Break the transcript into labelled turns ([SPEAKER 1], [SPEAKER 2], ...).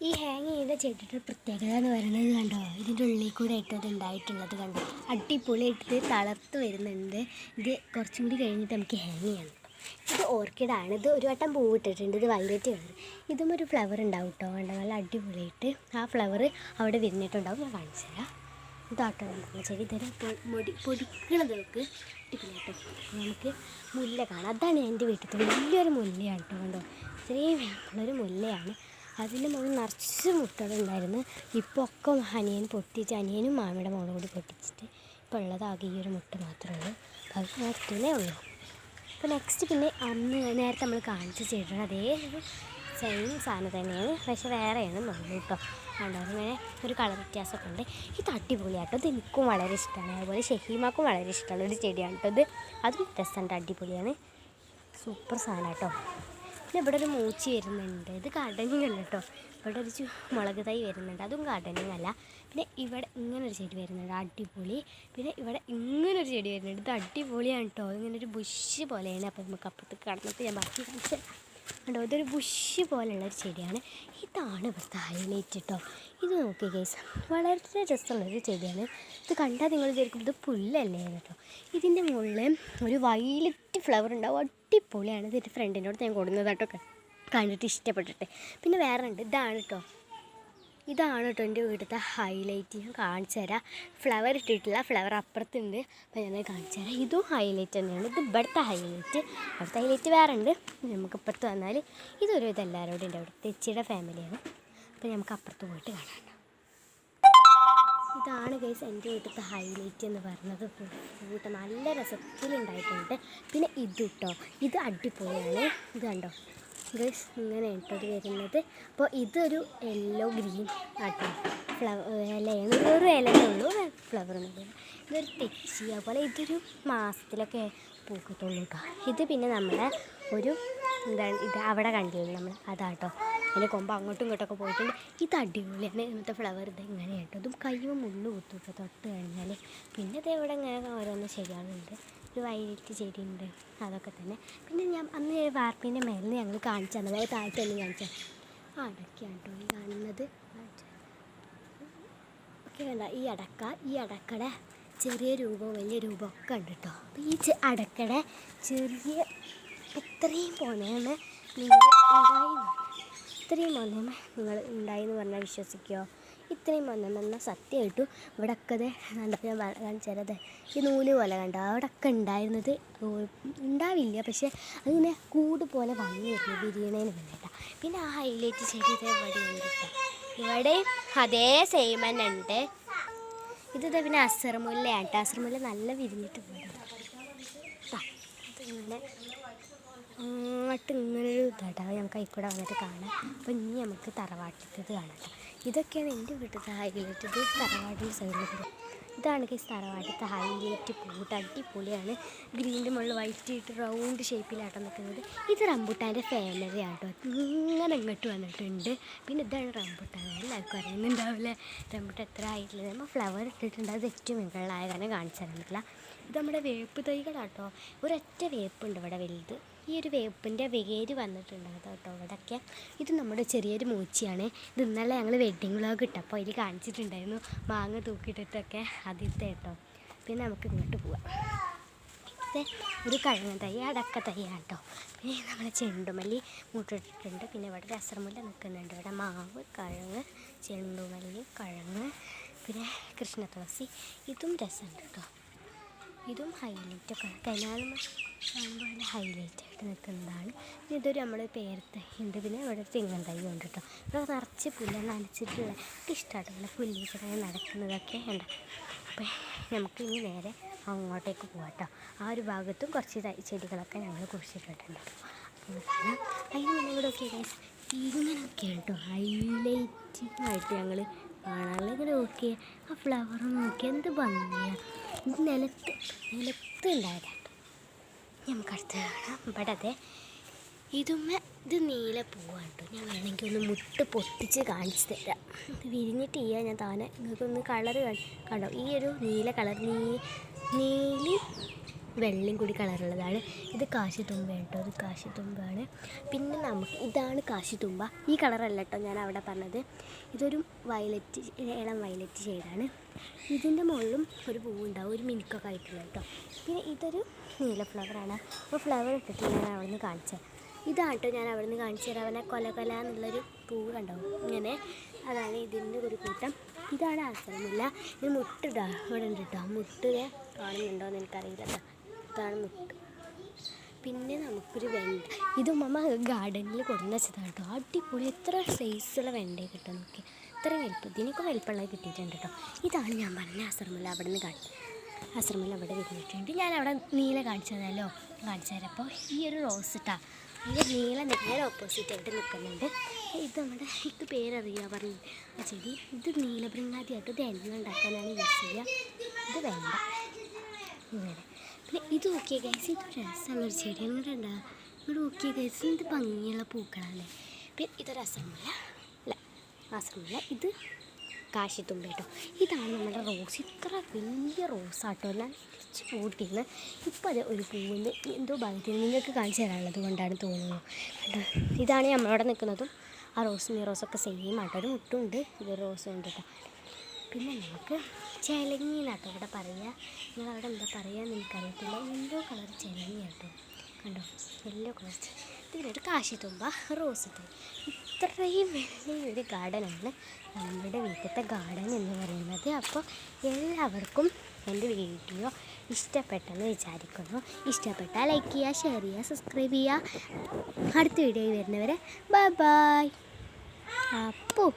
[SPEAKER 1] ഈ ഹാങ് ചെയ്ത ചെടിയുടെ പ്രത്യേകത എന്ന് പറയുന്നത് കണ്ടോ? ഇതിന്റെ ഉള്ളിൽ കൂടെ ഇട്ടത് ഉണ്ടായിട്ടുള്ളത് കണ്ടോ? അടിപൊളിയായിട്ട് തളർത്ത് വരുന്നുണ്ട്. ഇത് കുറച്ചും കൂടി കഴിഞ്ഞിട്ട് നമുക്ക് ഹാങ് ചെയ്യണം ഇത് ഓർക്കിഡാണ് ഇത് ഒരു വട്ടം പൂവിട്ടിട്ടുണ്ട് ഇത് വൈലറ്റ് ആണ്. ഇതും ഒരു ഫ്ലവർ ഉണ്ടാവും കേട്ടോ കണ്ടോ? നല്ല അടിപൊളിയായിട്ട് ആ ഫ്ലവർ അവിടെ വിരിഞ്ഞിട്ടുണ്ടാവും. ഞാൻ കാണിച്ചു തരാം. ഇതാട്ടോ ചെടി. ഇതൊരു പൊടി പൊടിക്കണത് നമുക്ക് അടിപൊളിയായിട്ട് നമുക്ക് മുല്ല കാണാം. അതാണ് എന്റെ വീട്ടിൽ വലിയൊരു മുല്ലയാണ് കേട്ടോ കണ്ടോ? ഇത്രയും ഒരു മുല്ലയാണ്. അതിന്റെ മുകളിൽ നിറച്ച് മുട്ടകളുണ്ടായിരുന്നു ഇപ്പോൾ ഒക്കെ അനിയൻ പൊട്ടിച്ച് അനിയനും മാമിയുടെ മോളും കൂടി പൊട്ടിച്ചിട്ട് ഇപ്പോൾ ഉള്ളത് ആകെ ഈ ഒരു മുട്ട മാത്രമേ ഉള്ളൂ. അത് ഉള്ളൂ. അപ്പോൾ നെക്സ്റ്റ് പിന്നെ അന്ന് നേരത്തെ നമ്മൾ കാണിച്ച ചെയ്തിട്ടുണ്ട് അതേ സെയിം സാധനം തന്നെയാണ്. പക്ഷേ വേറെയാണ് നമ്മൾ കേട്ടോ. കണ്ടോ? അങ്ങനെ ഒരു കളർ വ്യത്യാസമൊക്കെ ഉണ്ട്. ഇത് അടിപൊളിയാട്ടോ ഇത് എനിക്കും വളരെ ഇഷ്ടമാണ് അതുപോലെ ഷഹീമാക്കും വളരെ ഇഷ്ടമുള്ള ഒരു ചെടിയാണ് കേട്ടോ ഇത്. അതും രസമുണ്ട്. അടിപൊളിയാണ്. സൂപ്പർ സാധനം കേട്ടോ. പിന്നെ ഇവിടെ ഒരു മൂച്ചി വരുന്നുണ്ട്. ഇത് ഗാർഡനിങ് അല്ല കേട്ടോ ഇവിടെ ഒരു മുളക് തൈ വരുന്നുണ്ട്. അതും ഗാർഡനിങ് അല്ല. പിന്നെ ഇവിടെ ഇങ്ങനൊരു ചെടി വരുന്നുണ്ട്. അടിപൊളി. പിന്നെ ഇവിടെ ഇങ്ങനൊരു ചെടി വരുന്നുണ്ട്. ഇത് അടിപൊളിയാണ് കേട്ടോ ഇങ്ങനെ ഒരു ബുഷ് പോലെയാണ്. അപ്പോൾ നമുക്ക് അപ്പുറത്ത് കടന്നിട്ട് ഞാൻ ബാക്കി കാണിച്ചു കണ്ടോ? ഇതൊരു ബുഷ് പോലെയുള്ള ഒരു ചെടിയാണ്. ഇതാണ് ഇവിടുത്തെ ഹൈലൈറ്റ് കേട്ടോ ഇത് നോക്കി കേസ് വളരെ രസമുള്ളൊരു ചെടിയാണ്. ഇത് കണ്ടാൽ നിങ്ങൾ വിചാരിക്കും ഇത് പുല്ലല്ലേ കേട്ടോ. ഇതിന്റെ മുകളിൽ ഒരു വൈലറ്റ് ഫ്ലവർ ഉണ്ടാവും അടിപൊളിയാണ്. ഇതിന്റെ ഫ്രണ്ടിന്റെ അടുത്ത് ഞാൻ കൊടുക്കുന്നതാട്ടോ കണ്ടിട്ട് ഇഷ്ടപ്പെട്ടിട്ട്. പിന്നെ വേറെ ഉണ്ട്. ഇതാണ് കേട്ടോ ഇതാണ് കേട്ടോ എന്റെ വീട്ടിലത്തെ ഹൈലൈറ്റ് ഞാൻ കാണിച്ചു തരാം. ഫ്ലവർ ഇട്ടിട്ടില്ല ഫ്ലവർ അപ്പുറത്തുണ്ട്. അപ്പോൾ ഞാൻ കാണിച്ചു തരാം. ഇതും ഹൈലൈറ്റ് തന്നെയാണ്. ഇത് ഇവിടുത്തെ ഹൈലൈറ്റ് അവിടുത്തെ ഹൈലൈറ്റ് വേറെ ഉണ്ട്. നമുക്ക് ഇപ്പുറത്ത് വന്നാൽ ഇതൊരു ഇതെല്ലാവരോടും ഉണ്ട്. അവിടെ തെച്ചിയുടെ ഫാമിലിയാണ് അപ്പോൾ നമുക്ക് അപ്പുറത്ത് പോയിട്ട് കാണാം ഇതാണ് ഗൈസ് എന്റെ വീട്ടിലത്തെ ഹൈലൈറ്റ് എന്ന് പറയുന്നത്. കൂട്ടം നല്ല രസത്തിലുണ്ടായിട്ടുണ്ട് പിന്നെ ഇത് കേട്ടോ ഇത് അടിപൊളിയാണ്. ഇത് കണ്ടോ? ഗൈസ് ഇങ്ങനെ ഇട്ടത് വരുന്നത്. അപ്പോൾ ഇതൊരു യെല്ലോ ഗ്രീൻ ആട്ടോ. ഫ്ലവർ ഇലയാണ് ഒരു ഇലയേ ഉള്ളൂ. ഫ്ലവർ ഒന്നും ഇതൊരു തെച്ചി അതുപോലെ ഇതൊരു മാസത്തിലൊക്കെ പൂക്കത്തുള്ളൂ കേട്ടോ. ഇത് പിന്നെ നമ്മുടെ ഒരു എന്താണ് ഇത് അവിടെ കണ്ടില്ലേ നമ്മൾ? അതാട്ടോ. അതിന്റെ കൊമ്പ് അങ്ങോട്ടും ഇങ്ങോട്ടൊക്കെ പോയിട്ടുണ്ട്. ഇത് അടിപൊളിയാണ്. ഇന്നത്തെ ഫ്ലവർ ഇത് ഇങ്ങനെ കേട്ടോ. ഇതും കയ്യുമ്പോൾ മുള്ളു കുത്തും തൊട്ട് കഴിഞ്ഞാൽ പിന്നെ ഇത് ഇവിടെ ഇങ്ങനെ ഓരോന്ന് ശരിയാകുന്നുണ്ട് ഒരു വയലറ്റ് ചെടി ഉണ്ട് അതൊക്കെ തന്നെ. പിന്നെ ഞാൻ അന്ന് വാർപ്പിന്റെ മേലിൽ ഞങ്ങൾ കാണിച്ചു തന്നത്. അതായത് താഴത്തെ തന്നെ കാണിച്ചു ആ അടക്കയാണ് കേട്ടോ ഈ കാണുന്നത് ഓക്കെ വേണ്ട ഈ അടക്ക ഈ അടക്കടെ ചെറിയ രൂപവും വലിയ രൂപവും ഒക്കെ ഉണ്ട് കേട്ടോ. അപ്പോൾ ഈ അടക്കയുടെ ചെറിയ ഇത്രയും പോന്നേമ നിങ്ങൾ ഉണ്ടായി ഇത്രയും നിങ്ങൾ ഉണ്ടായി എന്ന് പറഞ്ഞാൽ വിശ്വസിക്കുമോ ഇത്രയും നല്ല സത്യമായിട്ടും ഇവിടെ ഒക്കെ അതെ കണ്ടപ്പോൾ ഞാൻ കാണിച്ചത് ഈ നൂൽ പോലെ കണ്ടോ? അവിടെ ഒക്കെ ഉണ്ടായിരുന്നത് ഉണ്ടാവില്ല. പക്ഷേ അതിങ്ങനെ കൂട് പോലെ വന്നു വരുന്നു ബിരിയാണേന് വേണ്ടിയിട്ടാണ് പിന്നെ ആ ഹൈലൈറ്റ് ചെടി ഇതേ ഇവിടെ ഉണ്ട് കേട്ടോ. ഇവിടെ അതേ സെയിം തന്നെ ഉണ്ട്. ഇത് പിന്നെ അസർമുല്ലയാണ് കേട്ടോ. അസർമുല്ല നല്ല വിരിഞ്ഞിട്ട് ദാ, ഇതിങ്ങനെ അങ്ങോട്ട് ഇങ്ങനെ ഒരു ഇതാട്ടോ നമുക്ക് അതിൽക്കൂടെ വന്നിട്ട് കാണാം. അപ്പം ഇനി നമുക്ക് തറവാട്ടിത്തത് കാണാം ട്ടോ. ഇതൊക്കെയാണ് എന്റെ വീട്ടിലത്തെ ഹൈലൈറ്റ് ഇത് തറവാട്ടിൽ സൈഡിൽ ഇതാണ് ഈ തറവാട്ടിലത്തെ ഹൈലൈറ്റ് പൂട്ട് അടിപൊളിയാണ്. ഗ്രീന്റെ മുകളിൽ വൈറ്റ് ഇട്ട് റൗണ്ട് ഷേപ്പിലാട്ടം നിൽക്കുന്നത്. ഇത് റംബുട്ടാന്റെ ഫാമിലി ആട്ടോ. ഇങ്ങനെ ഇങ്ങോട്ട് വന്നിട്ടുണ്ട്. പിന്നെ ഇതാണ് റംബുട്ടാൻ. എല്ലാവർക്കും അറിയുന്നുണ്ടാവില്ലേ? റംബുട്ടാൻ എത്ര ആയിട്ടില്ല. നമ്മൾ ഫ്ലവർ ഇട്ടിട്ടുണ്ട്. അത് ഏറ്റവും മുകളിലായ കാരണം കാണിച്ചു പറ്റില്ല ഇത് നമ്മുടെ വേപ്പ് തൈകളാട്ടോ. ഒരൊറ്റ വേപ്പുണ്ട് ഇവിടെ വലുത്. ഈ ഒരു വേപ്പിന്റെ വേര് വന്നിട്ടുണ്ട് കേട്ടോ ഇവിടെയൊക്കെ ഇത് നമ്മുടെ ചെറിയൊരു മൂച്ചിയാണ്. ഇത് ഇന്നലെ ഞങ്ങൾ വെഡ്ഡിങ് വ്ളോഗ് ഇട്ടപ്പോൾ അതിൽ കാണിച്ചിട്ടുണ്ടായിരുന്നു. മാങ്ങ തൂക്കിയിട്ടിട്ടൊക്കെ അതിത്തെ കേട്ടോ. പിന്നെ നമുക്ക് ഇങ്ങോട്ട് പോവാം. ഒരു കഴങ്ങ തൈ അടക്ക തൈയാണ് കേട്ടോ. പിന്നെ നമ്മളെ ചെണ്ടുമല്ലി മുട്ടിട്ടിട്ടുണ്ട്. പിന്നെ ഇവിടെ രസമുല്ല നിൽക്കുന്നുണ്ട്. ഇവിടെ മാവ് കഴങ്ങ് ചെണ്ടുമല്ലി കഴങ്ങ് പിന്നെ കൃഷ്ണ തുളസി ഇതും രസമുണ്ട് കേട്ടോ. ഇതും ഹൈലൈറ്റ് ഒക്കെ കനാലും പോലെ ഹൈലൈറ്റ് ആയിട്ട് നിൽക്കുന്നതാണ്. പിന്നെ ഇതൊരു നമ്മൾ പേരത്തെ ഉണ്ട് പിന്നെ ഇവിടെ തെങ്ങൻ തൈ ഉണ്ട് കേട്ടോ. ഇവിടെ നിറച്ച് പുല്ല് നനച്ചിട്ടുള്ള ഇഷ്ടമായിട്ടുള്ള പുല്ലിൽ നടക്കുന്നതൊക്കെ ഉണ്ട്. അപ്പം നമുക്ക് ഇനി നേരെ അങ്ങോട്ടേക്ക് പോകാം കേട്ടോ. ആ ഒരു ഭാഗത്തും കുറച്ച് ചെടികളൊക്കെ ഞങ്ങൾ കുറിച്ചിട്ടുണ്ട് അതിന് ഇവിടെ ഒക്കെ ഇങ്ങനെയൊക്കെ കേട്ടോ ഹൈലൈറ്റിംഗ് ആയിട്ട് ഞങ്ങൾ കാണാനുള്ള ഇങ്ങനെ നോക്കിയേ. ആ ഫ്ലവർ നോക്കി എന്ത് ഭംഗിയാണ് ഇത് നിലത്ത് നിലത്ത് ഉണ്ടായതാട്ടോ നമുക്ക് അടുത്ത് കാണാം. ഇവിടെ അതെ ഇതുമ്മ ഇത് നീല പൂവാണ് കേട്ടോ. ഞാൻ വേണമെങ്കിൽ ഒന്ന് മുട്ട് പൊട്ടിച്ച് കാണിച്ചു തരാം. ഇത് വിരിഞ്ഞിട്ട് ചെയ്യാൻ ഞാൻ താനെ. നിങ്ങൾക്കൊന്ന് കളർ കണ്ടോ? ഈ ഒരു നീല കളർ നീ നീലി വെള്ളയും കൂടി കളറുള്ളതാണ് ഇത് കാശിത്തുമ്പ കേട്ടോ ഇത് കാശിത്തുമ്പാണ്. പിന്നെ നമുക്ക് ഇതാണ് കാശിത്തുമ്പ. ഈ കളറല്ല കേട്ടോ ഞാൻ അവിടെ പറഞ്ഞത്. ഇതൊരു വയലറ്റ് ഇളം വയലറ്റ് ഷെയ്ഡാണ് ഇതിന്റെ മുകളിലും ഒരു പൂവുണ്ടാവും ഒരു മിനുക്കൊക്കെ ആയിട്ടുള്ള കേട്ടോ പിന്നെ ഇതൊരു നീല ഫ്ലവറാണ് അപ്പോൾ ഫ്ലവർ ഇട്ടിട്ട് ഞാൻ അവിടെ നിന്ന് കാണിച്ചത് ഇതാണ് കേട്ടോ ഞാൻ അവിടെ നിന്ന് കാണിച്ചു. തരാം അവനെ കൊല കൊല എന്നുള്ളൊരു പൂവ് കണ്ടാവും ഇങ്ങനെ. അതാണ് ഇതിന്റെ ഒരു കൂട്ടം. ഇതാണ് ആശ്രമില്ല ഇത് മുട്ടിടാം ഇവിടെ ഉണ്ട് കേട്ടോ മുട്ട് ദേ കാണുന്നുണ്ടോ എന്ന് എനിക്കറിയില്ല കേട്ടോ ഇതാണ് മുട്ട്. പിന്നെ നമുക്കൊരു വെണ്ട. ഇത് മമ്മ ഗാർഡനിൽ വെച്ചതാണ് കേട്ടോ. അടിപൊളി. എത്ര സൈസുള്ള വെണ്ട കിട്ടും നമുക്ക് ഇത്ര വലുപ്പം. ഇതിനൊക്കെ വലുപ്പമുള്ളത് കിട്ടിയിട്ടുണ്ട് കേട്ടോ. ഇതാണ് ഞാൻ പറഞ്ഞ ആശ്രമില്ല അവിടെ നിന്ന് കാണി ആശ്രമിൽ അവിടെ വരുന്നിട്ടുണ്ട് ഞാൻ അവിടെ നീല കാണിച്ചതല്ലോ. കാണിച്ചു തരാം അപ്പോൾ ഈ ഒരു റോസ് ഇട്ടാ ഇത് നീല നേരെ ഓപ്പോസിറ്റ് ആയിട്ട് നിൽക്കുന്നുണ്ട്. ഇത് നമ്മുടെ ഇത് പേരറിയാം. പറഞ്ഞു ആ ചെടി. ഇത് നീലബൃങ്ങാതിയായിട്ട് ഇത് എണ്ണ ഉണ്ടാക്കാനാണ് യൂസ് ചെയ്യുക. ഇത് വേണ്ട. ഇങ്ങനെ. പിന്നെ ഇത് നോക്കിയ ഗൈസ് ഇത് രസമുള്ളൊരു ചെടി ഇങ്ങോട്ട് ഉണ്ടാ ഇങ്ങോട്ട് നോക്കിയ ഗൈസ് ഇത് ഭംഗിയുള്ള പൂക്കളാണ്. പിന്നെ ഇതൊരു രസമില്ല അല്ല രസമില്ല ഇത് കാശിത്തുമ്പ കേട്ടോ. ഇതാണ് നമ്മുടെ റോസ്. ഇത്ര വലിയ റോസാട്ടോ എല്ലാം പൂട്ടിന്ന് ഇപ്പോൾ അത് ഒരു പൂവിന്റെ എന്തോ ഭാഗത്തിന് നിങ്ങൾക്ക് കാണിച്ചു തരാനുള്ളത് കൊണ്ടാണ് തോന്നുന്നത് കേട്ടോ ഇതാണ് നമ്മളവിടെ നിൽക്കുന്നതും. ആ റോസും ഈ റോസൊക്കെ സെയിം ആട്ടോ. ഒരു മുട്ടുണ്ട് ഇതൊരു റോസും ഉണ്ട് കേട്ടോ. പിന്നെ നമുക്ക് ചിലങ്ങി എന്നാട്ടോ ഇവിടെ പറയുക. നിങ്ങളവിടെ എന്താ പറയുക എന്ന് എനിക്കറിയത്തില്ല. യെല്ലോ കളർ ചിലങ്ങി കണ്ടോ? യെല്ലോ കളർ ഇതിലൊരു കാശിത്തുമ്പ റോസ് തൈ. ഇത്രയും വലിയൊരു ഗാർഡനാണ് നമ്മുടെ വീട്ടിലത്തെ ഗാർഡൻ എന്ന് പറയുന്നത്. അപ്പോൾ എല്ലാവർക്കും എന്റെ വീഡിയോ ഇഷ്ടപ്പെട്ടെന്ന് വിചാരിക്കുന്നു. ഇഷ്ടപ്പെട്ടാൽ ലൈക്ക് ചെയ്യുക ഷെയർ ചെയ്യുക സബ്സ്ക്രൈബ് ചെയ്യുക. അടുത്ത വീഡിയോയിൽ വരുന്നവരെ ബൈ ബൈ. അപ്പോൾ